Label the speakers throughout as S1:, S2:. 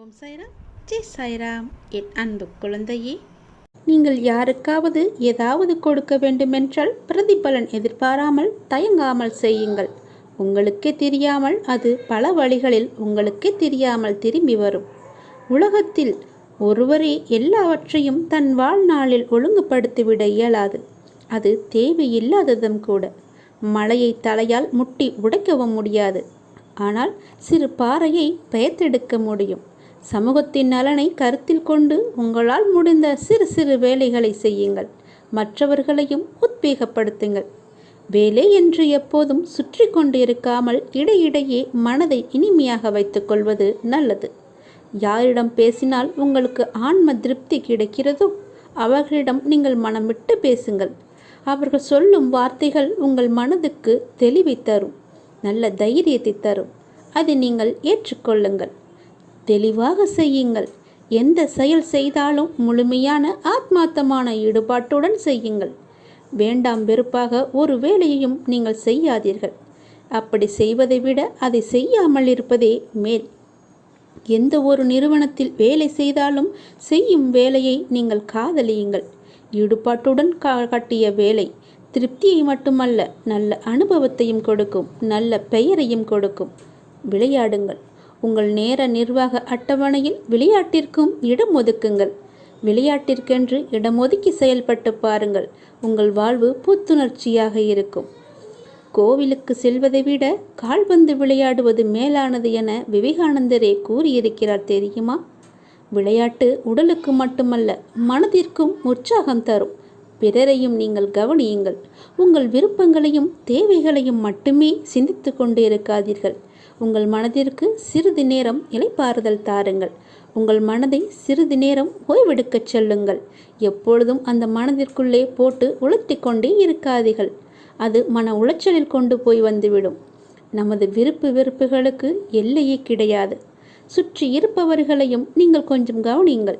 S1: ஓம் சாய்ராம். ஜெய் சாய்ராம். என் அன்பு குழந்தையே நீங்கள் யாருக்காவது ஏதாவது கொடுக்க வேண்டுமென்றால் பிரதிபலன் எதிர்பாராமல் தயங்காமல் செய்யுங்கள். உங்களுக்கே தெரியாமல் அது பல வழிகளில் உங்களுக்கே தெரியாமல் திரும்பி வரும். உலகத்தில் ஒருவரே எல்லாவற்றையும் தன் வாழ்நாளில் ஒழுங்குபடுத்திவிட இயலாது. அது தேவையில்லாததும் கூட. மழையை தலையால் முட்டி உடைக்கவும் முடியாது. ஆனால் சிறு பாறையை பெயர்த்தெடுக்க முடியும். சமூகத்தின் நலனை கருத்தில் கொண்டு உங்களால் முடிந்த சிறு சிறு வேலைகளை செய்யுங்கள். மற்றவர்களையும் உத்வேகப்படுத்துங்கள். வேலை என்று எப்போதும் சுற்றி கொண்டு இருக்காமல் இடையிடையே மனதை இனிமையாக வைத்துக்கொள்வது நல்லது. யாரிடம் பேசினால் உங்களுக்கு ஆன்ம திருப்தி கிடைக்கிறதோ அவர்களிடம் நீங்கள் மனம் விட்டு பேசுங்கள். அவர்கள் சொல்லும் வார்த்தைகள் உங்கள் மனதுக்கு தெளிவை தரும் நல்ல தைரியத்தை தரும். அதை நீங்கள் ஏற்றுக்கொள்ளுங்கள். தெளிவாக செய்யுங்கள். எந்த செயல் செய்தாலும் முழுமையான ஆத்மார்த்தமான ஈடுபாட்டுடன் செய்யுங்கள். வேண்டாம் வெறுப்பாக ஒரு வேலையையும் நீங்கள் செய்யாதீர்கள். அப்படி செய்வதை விட அதை செய்யாமல் இருப்பதே மேல். எந்த ஒரு நிறுவனத்தில் வேலை செய்தாலும் செய்யும் வேலையை நீங்கள் காதலியுங்கள். ஈடுபாட்டுடன் கா கட்டிய வேலை திருப்தியை மட்டுமல்ல நல்ல அனுபவத்தையும் கொடுக்கும் நல்ல பெயரையும் கொடுக்கும். விளையாடுங்கள். உங்கள் நேர நிர்வாக அட்டவணையில் விளையாட்டிற்கும் இடம் ஒதுக்குங்கள். விளையாட்டிற்கென்று இடம் ஒதுக்கி செயல்பட்டு பாருங்கள். உங்கள் வாழ்வு புத்துணர்ச்சியாக இருக்கும். கோவிலுக்கு செல்வதை விட கால்பந்து விளையாடுவது மேலானது என விவேகானந்தரே கூறியிருக்கிறார் தெரியுமா? விளையாட்டு உடலுக்கு மட்டுமல்ல மனதிற்கும் உற்சாகம் தரும். பிறரையும் நீங்கள் கவனியுங்கள். உங்கள் விருப்பங்களையும் தேவைகளையும் மட்டுமே சிந்தித்து கொண்டு இருக்காதீர்கள் உங்கள் மனதிற்கு சிறிது நேரம் இலைப்பாறுதல் தாருங்கள். உங்கள் மனதை சிறிது நேரம் ஓய்வெடுக்கச் செல்லுங்கள். எப்பொழுதும் அந்த மனதிற்குள்ளே போட்டு உளுத்தி கொண்டே இருக்காதீர்கள். அது மன உளைச்சலில் கொண்டு போய் வந்துவிடும். நமது விருப்பு வெறுப்புகளுக்கு எல்லையே கிடையாது. சுற்றி இருப்பவர்களையும் நீங்கள் கொஞ்சம் கவனியுங்கள்.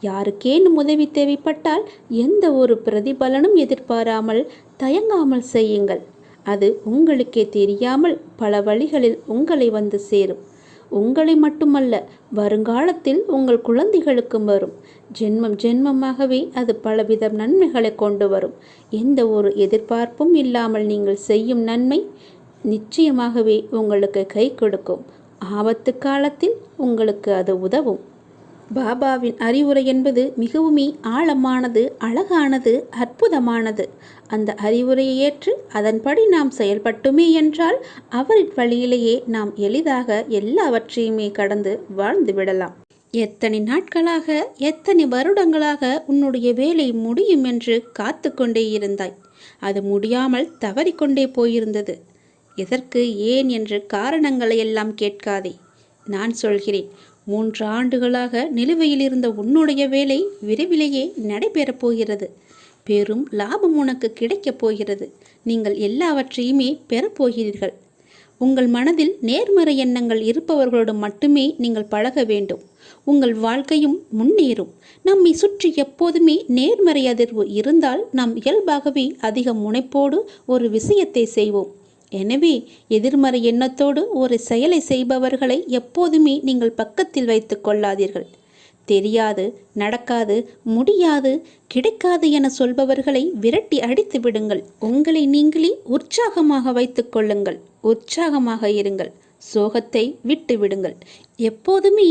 S1: யாருக்கேனும் உதவி தேவைப்பட்டால் எந்த ஒரு பிரதிபலனும் எதிர்பாராமல் தயங்காமல் செய்யுங்கள். அது உங்களுக்கே தெரியாமல் பல வழிகளில் உங்களை வந்து சேரும். உங்களை மட்டுமல்ல வருங்காலத்தில் உங்கள் குழந்தைகளுக்கும் வரும். ஜென்மம் ஜென்மமாகவே அது பலவித நன்மைகளை கொண்டு வரும். எந்த ஒரு எதிர்பார்ப்பும் இல்லாமல் நீங்கள் செய்யும் நன்மை நிச்சயமாகவே உங்களுக்கு கை கொடுக்கும். ஆபத்து காலத்தில் உங்களுக்கு அது உதவும். பாபாவின் அறிவுரை என்பது மிகவுமே ஆழமானது அழகானது அற்புதமானது. அந்த அறிவுரையை ஏற்று அதன்படி நாம் செயல்பட்டுமே என்றால் அவரின் வழியிலேயே நாம் எளிதாக எல்லாவற்றையுமே கடந்து வாழ்ந்து விடலாம். எத்தனை நாட்களாக எத்தனை வருடங்களாக உன்னுடைய வேலை முடியும் என்று காத்து கொண்டே இருந்தாய். அது முடியாமல் தவறிக்கொண்டே போயிருந்தது. எதற்கு ஏன் என்று காரணங்களை எல்லாம் கேட்காதே. நான் சொல்கிறேன் மூன்று ஆண்டுகளாக நிலுவையில் இருந்த உன்னுடைய வேலை விரைவிலேயே நடைபெறப் போகிறது. பெரும் லாபம் உனக்கு கிடைக்கப் போகிறது. நீங்கள் எல்லாவற்றையுமே பெறப்போகிறீர்கள் உங்கள் மனதில் நேர்மறை எண்ணங்கள் இருப்பவர்களோடு மட்டுமே நீங்கள் பழக வேண்டும். உங்கள் வாழ்க்கையும் முன்னேறும். நம்மை சுற்றி எப்போதுமே நேர்மறை அதிர்வு இருந்தால் நாம் இயல்பாகவே அதிக முனைப்போடு ஒரு விஷயத்தை செய்வோம். எனவே எதிர்மறை எண்ணத்தோடு ஒரு செயலை செய்பவர்களை எப்போதுமே நீங்கள் பக்கத்தில் வைத்து கொள்ளாதீர்கள். தெரியாது நடக்காது முடியாது கிடைக்காது என சொல்பவர்களை விரட்டி அடித்து விடுங்கள் உங்களை நீங்களே உற்சாகமாக வைத்துக்கொள்ளுங்கள் உற்சாகமாக இருங்கள். சோகத்தை விட்டு விடுங்கள் எப்போதுமே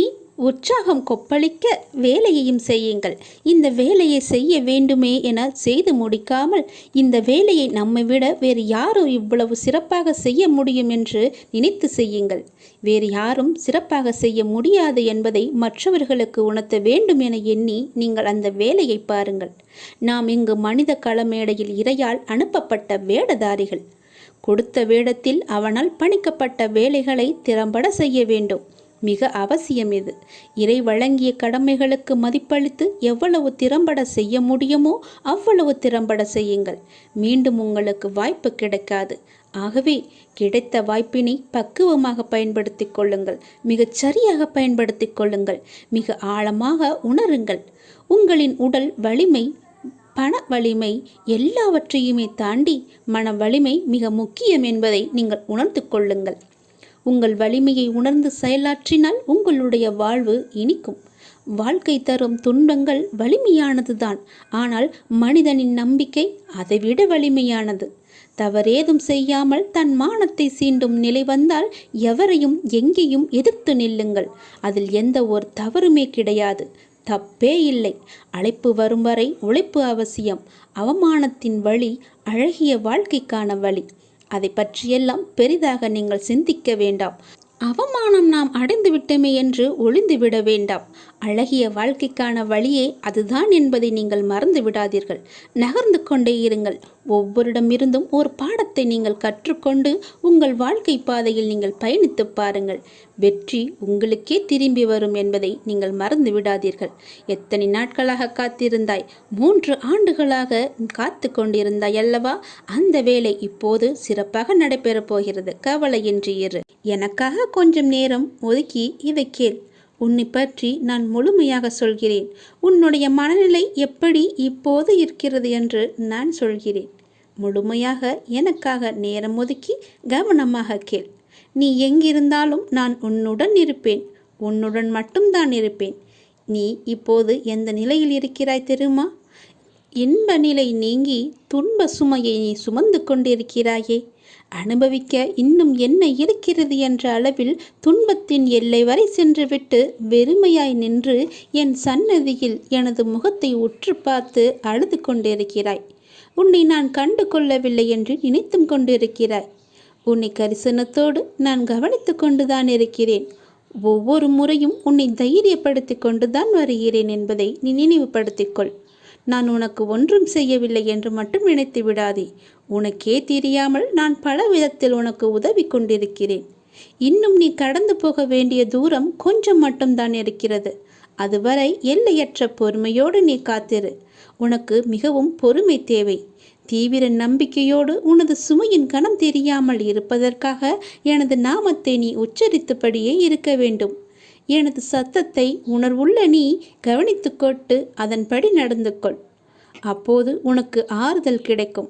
S1: உற்சாகம் கொப்பளிக்க வேலையையும் செய்யுங்கள். இந்த வேலையை செய்ய வேண்டுமே என செய்து முடிக்காமல் இந்த வேலையை நம்மை விட வேறு யாரும் இவ்வளவு சிறப்பாக செய்ய முடியும் என்று நினைத்து செய்யுங்கள். வேறு யாரும் சிறப்பாக செய்ய முடியாது என்பதை மற்றவர்களுக்கு உணர்த்த வேண்டும் என எண்ணி நீங்கள் அந்த வேலையை பாருங்கள். நாம் இங்கு மனித களமேடையில் இரையால் அனுப்பப்பட்ட வேடதாரிகள். கொடுத்த வேடத்தில் அவனால் பணிக்கப்பட்ட வேலைகளை திறம்பட செய்ய வேண்டும். மிக அவசியம் இது. இறை வழங்கிய கடமைகளுக்கு மதிப்பளித்து எவ்வளவு திறம்பட செய்ய முடியுமோ அவ்வளவு திறம்பட செய்யுங்கள். மீண்டும் உங்களுக்கு வாய்ப்பு கிடைக்காது. ஆகவே கிடைத்த வாய்ப்பினை பக்குவமாக பயன்படுத்தி கொள்ளுங்கள். மிகச் சரியாக பயன்படுத்தி கொள்ளுங்கள். மிக ஆழமாக உணருங்கள். உங்களின் உடல் வலிமை பண வலிமை எல்லாவற்றையுமே தாண்டி மன வலிமை மிக முக்கியம் என்பதை நீங்கள் உணர்ந்து கொள்ளுங்கள். உங்கள் வலிமையை உணர்ந்து செயலாற்றினால் உங்களுடைய வாழ்வு இனிக்கும். வாழ்க்கை தரும் துன்பங்கள் வலிமையானதுதான். ஆனால் மனிதனின் நம்பிக்கை அதைவிட வலிமையானது. தவறேதும் செய்யாமல் தன் மானத்தை சீண்டும் நிலை வந்தால் எவரையும் எங்கேயும் எதிர்த்து நில்லுங்கள். அதில் எந்த ஒரு தவறுமே கிடையாது. தப்பே இல்லை. அழைப்பு வரும் வரை உழைப்பு அவசியம். அவமானத்தின் வழி அழகிய வாழ்க்கைக்கான வழி. அதை பற்றியெல்லாம் பெரிதாக நீங்கள் சிந்திக்க வேண்டாம். அவமானம் நாம் அடைந்து விட்டோமே என்று ஒளிந்து விட வேண்டாம். அழகிய வாழ்க்கைக்கான வழியே அதுதான் என்பதை நீங்கள் மறந்து விடாதீர்கள். நகர்ந்து கொண்டே இருங்கள். ஒவ்வொருடமிருந்தும் ஒரு பாடத்தை நீங்கள் கற்றுக்கொண்டு உங்கள் வாழ்க்கை பாதையில் நீங்கள் பயணித்து பாருங்கள். வெற்றி உங்களுக்கே திரும்பி வரும் என்பதை நீங்கள் மறந்து விடாதீர்கள். எத்தனை நாட்களாக காத்திருந்தாய்? மூன்று ஆண்டுகளாக காத்து கொண்டிருந்தாய் அல்லவா? அந்த வேலை இப்போது சிறப்பாக நடைபெறப் போகிறது. கவலையின்றி இரு. எனக்காக கொஞ்சம் நேரம் ஒதுக்கி இதை கேள். உன்னை பற்றி நான் முழுமையாக சொல்கிறேன். உன்னுடைய மனநிலை எப்படி இப்போது இருக்கிறது என்று நான் சொல்கிறேன். முழுமையாக எனக்காக நேரம் ஒதுக்கி கவனமாக கேள். நீ எங்கிருந்தாலும் நான் உன்னுடன் இருப்பேன். உன்னுடன் மட்டும்தான் இருப்பேன். நீ இப்போது எந்த நிலையில் இருக்கிறாய் தெரியுமா? இன்ப நிலை நீங்கி துன்ப சுமையை நீ சுமந்து கொண்டிருக்கிறாயே. அனுபவிக்க இன்னும் என்ன இருக்கிறது என்ற அளவில் துன்பத்தின் எல்லை வரை சென்றுவிட்டு வெறுமையாய் நின்று என் சன்னதியில் எனது முகத்தை உற்று பார்த்து அழுது கொண்டிருக்கிறாய். உன்னை நான் கண்டு கொள்ளவில்லை என்று நினைத்தும் கொண்டிருக்கிறாய். உன்னை கரிசனத்தோடு நான் கவனித்து கொண்டுதான் இருக்கிறேன். ஒவ்வொரு முறையும் உன்னை தைரியப்படுத்தி கொண்டுதான் வருகிறேன் என்பதை நீ நினைவுபடுத்திக்கொள் நான் உனக்கு ஒன்றும் செய்யவில்லை என்று மட்டும் நினைத்து விடாதே. உனக்கே தெரியாமல் நான் பல விதத்தில் உனக்கு உதவி கொண்டிருக்கிறேன். இன்னும் நீ கடந்து போக வேண்டிய தூரம் கொஞ்சம் மட்டும்தான் இருக்கிறது. அதுவரை எல்லையற்ற பொறுமையோடு நீ காத்திரு. உனக்கு மிகவும் பொறுமை தேவை. தீவிர நம்பிக்கையோடு உனது சுமையின் கணம் தெரியாமல் இருப்பதற்காக எனது நாமத்தை நீ உச்சரித்தபடியே இருக்க வேண்டும். எனது சத்தத்தை உணர்வுள்ள நீ கவனித்துக்கொட்டு அதன்படி நடந்து கொள் அப்போது உனக்கு ஆறுதல் கிடைக்கும்.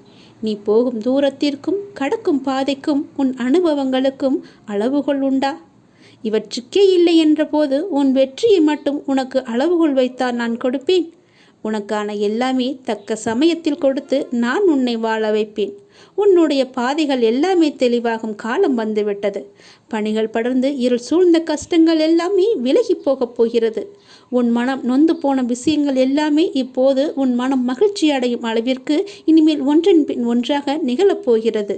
S1: நீ போகும் தூரத்திற்கும் கடக்கும் பாதைக்கும் உன் அனுபவங்களுக்கும் அளவுகோல் உண்டா? இவற்றுக்கே இல்லை என்றபோது உன் வெற்றியை மட்டும் உனக்கு அளவுகோல் வைத்தால் நான் கொடுப்பேன். உனக்கான எல்லாமே தக்க சமயத்தில் கொடுத்து நான் உன்னை வாழ வைப்பேன். உன்னுடைய பாதைகள் எல்லாமே தெளிவாகும் காலம் வந்துவிட்டது. பணிகள் படர்ந்து இருள் சூழ்ந்த கஷ்டங்கள் எல்லாமே விலகி போகப் போகிறது. உன் மனம் நொந்து போன விஷயங்கள் எல்லாமே இப்போது உன் மனம் மகிழ்ச்சி அடையும் அளவிற்கு இனிமேல் ஒன்றின் பின் ஒன்றாக நிகழப்போகிறது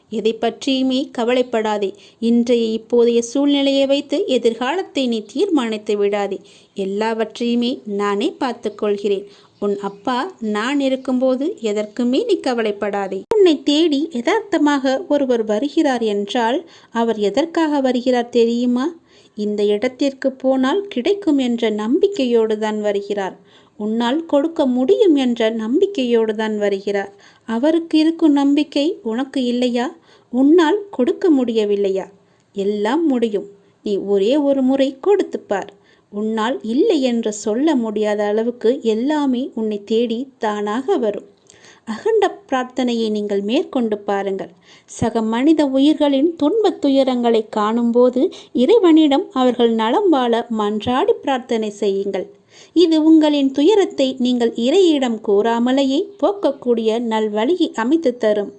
S1: எதை பற்றியுமே கவலைப்படாதே. இன்றைய இப்போதைய சூழ்நிலையை வைத்து எதிர்காலத்தை நீ தீர்மானித்து விடாதே. எல்லாவற்றையுமே நானே பார்த்துக்கொள்கிறேன். உன் அப்பா நான் இருக்கும்போது எதற்குமே நீ கவலைப்படாதே. உன்னை தேடி யதார்த்தமாக ஒருவர் வருகிறார் என்றால் அவர் எதற்காக வருகிறார் தெரியுமா? இந்த இடத்திற்கு போனால் கிடைக்கும் என்ற நம்பிக்கையோடு தான் வருகிறார். உன்னால் கொடுக்க முடியும் என்ற நம்பிக்கையோடு தான் வருகிறார். அவருக்கு இருக்கும் நம்பிக்கை உனக்கு இல்லையா? உன்னால் கொடுக்க முடியவில்லையா? எல்லாம் முடியும். நீ ஒரே ஒரு முறை கொடுத்துப்பார் உன்னால் இல்லை என்று சொல்ல முடியாத அளவுக்கு எல்லாமே உன்னை தேடி தானாக வரும். அகண்ட பிரார்த்தனையை நீங்கள் மேற்கொண்டு பாருங்கள். சக மனித உயிர்களின் துன்பத் துயரங்களை காணும்போது இறைவனிடம் அவர்கள் நலம் வாழ மன்றாடி பிரார்த்தனை செய்யுங்கள். இது உங்களின் துயரத்தை நீங்கள் இறையிடம் கூறாமலேயே போக்கக்கூடிய நல்வழியை அமைத்து தரும்.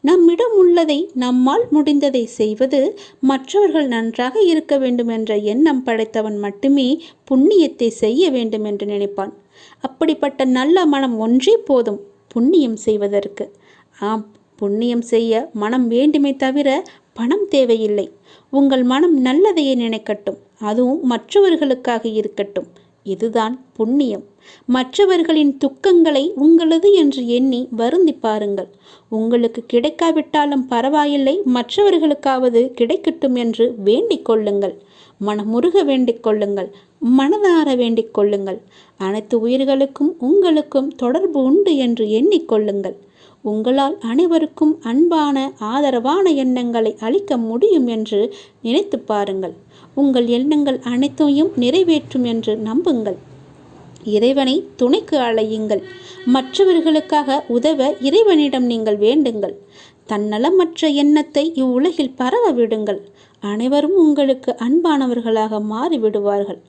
S1: நம்மிடம் உள்ளதை நம்மால் முடிந்ததை செய்வது மற்றவர்கள் நன்றாக இருக்க வேண்டும் என்ற எண்ணம் படைத்தவன் மட்டுமே புண்ணியத்தை செய்ய வேண்டும் என்று நினைப்பான். அப்படிப்பட்ட நல்ல மனம் ஒன்றே போதும் புண்ணியம் செய்வதற்கு. ஆம் புண்ணியம் செய்ய மனம் வேண்டுமே தவிர பணம் தேவையில்லை. உங்கள் மனம் நல்லதையே நினைக்கட்டும். அதுவும் மற்றவர்களுக்காக இருக்கட்டும். இதுதான் புண்ணியம். மற்றவர்களின் துக்கங்களை உங்களது என்று எண்ணி வருந்தி பாருங்கள். உங்களுக்கு கிடைக்காவிட்டாலும் பரவாயில்லை மற்றவர்களுக்காவது கிடைக்கட்டும் என்று வேண்டிக் கொள்ளுங்கள். மனமுருக வேண்டிக் கொள்ளுங்கள் மனதார வேண்டிக் கொள்ளுங்கள். அனைத்து உயிர்களுக்கும் உங்களுக்கும் தொடர்பு உண்டு என்று எண்ணிக்கொள்ளுங்கள் உங்களால் அனைவருக்கும் அன்பான ஆதரவான எண்ணங்களை அளிக்க முடியும் என்று நினைத்து பாருங்கள். உங்கள் எண்ணங்கள் அனைத்தையும் நிறைவேற்றும் என்று நம்புங்கள். இறைவனை துணைக்கு அழையுங்கள். மற்றவர்களுக்காக உதவ இறைவனிடம் நீங்கள் வேண்டுங்கள். தன்னலமற்ற எண்ணத்தை இவ்வுலகில் பரவ விடுங்கள் அனைவரும் உங்களுக்கு அன்பானவர்களாக மாறிவிடுவார்கள்.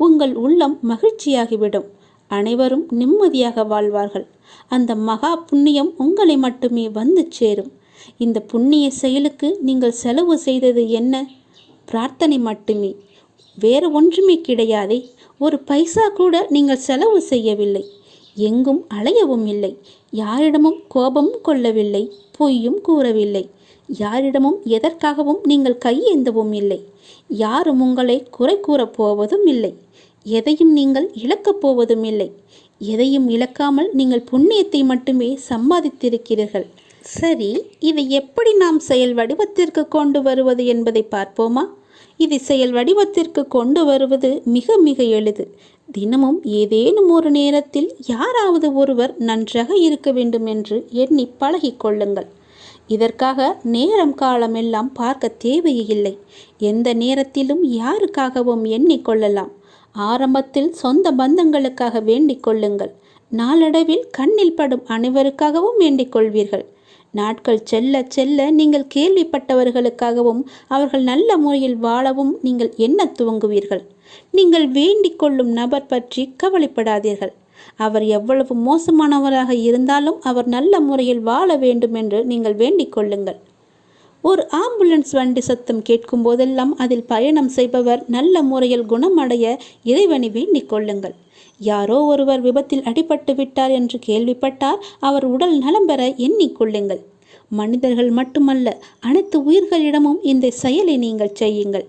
S1: உங்கள் உள்ளம் மகிழ்ச்சியாகிவிடும். அனைவரும் நிம்மதியாக வாழ்வார்கள். அந்த மகா புண்ணியம் உங்களை மட்டுமே வந்து சேரும். இந்த புண்ணிய செயலுக்கு நீங்கள் செலவு செய்தது என்ன? பிரார்த்தனை மட்டுமே. வேறு ஒன்றுமே கிடையாதே. ஒரு பைசா கூட நீங்கள் செலவு செய்யவில்லை. எங்கும் அலையவும் இல்லை. யாரிடமும் கோபமும் கொள்ளவில்லை. பொய்யும் கூறவில்லை. யாரிடமும் எதற்காகவும் நீங்கள் கையேந்தவும் இல்லை. யாரும் உங்களை குறை கூறப் போவதும் இல்லை. எதையும் நீங்கள் இழக்கப் போவதும் இல்லை. எதையும் இழக்காமல் நீங்கள் புண்ணியத்தை மட்டுமே சம்பாதித்திருக்கிறீர்கள். சரி இதை எப்படி நாம் செயல் வடிவத்திற்கு கொண்டு வருவது என்பதை பார்ப்போமா? இதை செயல் வடிவத்திற்கு கொண்டு வருவது மிக மிக எளிது. தினமும் ஏதேனும் ஒரு நேரத்தில் யாராவது ஒருவர் நன்றாக இருக்க வேண்டும் என்று எண்ணி பழகிக்கொள்ளுங்கள் இதற்காக நேரம் காலம் எல்லாம் பார்க்க தேவையில்லை. எந்த நேரத்திலும் யாருக்காகவும் எண்ணிக்கொள்ளலாம் ஆரம்பத்தில் சொந்த பந்தங்களுக்காக வேண்டிக் கொள்ளுங்கள். நாளடைவில் கண்ணில் படும் அனைவருக்காகவும் வேண்டிக் கொள்வீர்கள். நாட்கள் செல்ல செல்ல நீங்கள் கேள்விப்பட்டவர்களுக்காகவும் அவர்கள் நல்ல முறையில் வாழவும் நீங்கள் எண்ண துவங்குவீர்கள். நீங்கள் வேண்டிக் கொள்ளும் நபர் பற்றி கவலைப்படாதீர்கள். அவர் எவ்வளவு மோசமானவராக இருந்தாலும் அவர் நல்ல முறையில் வாழ வேண்டும் என்று நீங்கள் வேண்டிக் கொள்ளுங்கள். ஒரு ஆம்புலன்ஸ் வண்டி சத்தம் கேட்கும் போதெல்லாம் அதில் பயணம் செய்பவர் நல்ல முறையில் குணமடைய இறைவனை வேண்டிக் கொள்ளுங்கள். யாரோ ஒருவர் விபத்தில் அடிபட்டு விட்டார் என்று கேள்விப்பட்டால் அவர் உடல் நலம் பெற எண்ணிக்கொள்ளுங்கள் மனிதர்கள் மட்டுமல்ல அனைத்து உயிர்களிடமும் இந்த செயலை நீங்கள் செய்யுங்கள்.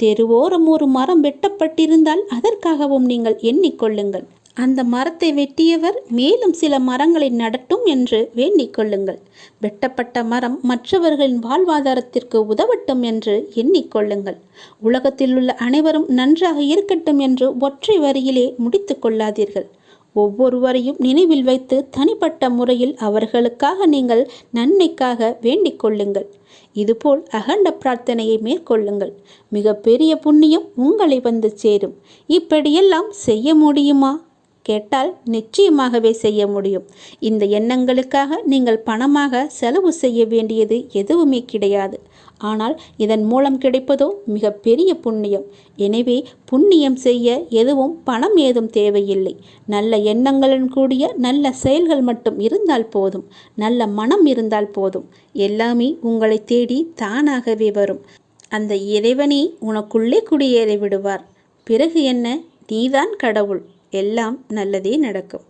S1: தெருவோரம் ஒரு மரம் வெட்டப்பட்டிருந்தால் அதற்காகவும் நீங்கள் எண்ணிக்கொள்ளுங்கள் அந்த மரத்தை வெட்டியவர் மேலும் சில மரங்களை நடட்டும் என்று வேண்டிக் கொள்ளுங்கள். வெட்டப்பட்ட மரம் மற்றவர்களின் வாழ்வாதாரத்திற்கு உதவட்டும் என்று எண்ணிக்கொள்ளுங்கள் உலகத்தில் உள்ள அனைவரும் நன்றாக இருக்கட்டும் என்று ஒற்றை வரியிலே முடித்து கொள்ளாதீர்கள். ஒவ்வொருவரையும் நினைவில் வைத்து தனிப்பட்ட முறையில் அவர்களுக்காக நீங்கள் நன்மைக்காக வேண்டிக் கொள்ளுங்கள். இதுபோல் அகண்ட பிரார்த்தனையை மேற்கொள்ளுங்கள். மிகப்பெரிய புண்ணியம் உங்களை வந்து சேரும். இப்படியெல்லாம் செய்ய முடியுமா? கேட்டால் நிச்சயமாகவே செய்ய முடியும். இந்த எண்ணங்களுக்காக நீங்கள் பணமாக செலவு செய்ய வேண்டியது எதுவுமே கிடையாது. ஆனால் இதன் மூலம் கிடைப்பதோ மிக பெரிய புண்ணியம். எனவே புண்ணியம் செய்ய எதுவும் பணம் ஏதும் தேவையில்லை. நல்ல எண்ணங்களுடன் கூடிய நல்ல செயல்கள் மட்டும் இருந்தால் போதும். நல்ல மனம் இருந்தால் போதும். எல்லாமே உங்களை தேடி தானாகவே வரும். அந்த இறைவனே உனக்குள்ளே குடியேறி விடுவார் பிறகு என்ன? நீதான் கடவுள். எல்லாம் நல்லதே நடக்கும்.